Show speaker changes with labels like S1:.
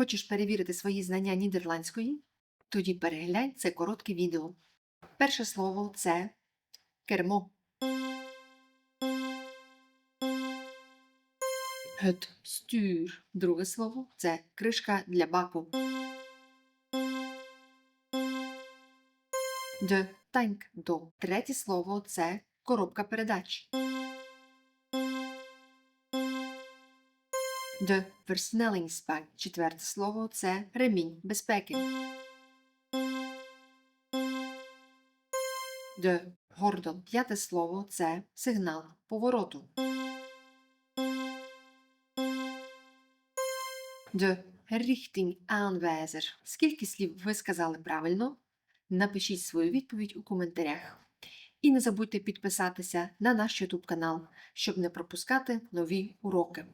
S1: Хочеш перевірити свої знання нідерландської? Тоді переглянь це коротке відео. Перше слово це кермо. Het stuur. Друге слово це кришка для баку. De tankdop. Третє слово це коробка передач. De versnellingsbak. Четверте слово це ремінь безпеки. De gordel. П'яте слово це сигнал повороту. De richtingaanwijzer. Скільки слів ви сказали правильно? Напишіть свою відповідь у коментарях. І не забудьте підписатися на наш YouTube канал, щоб не пропускати нові уроки.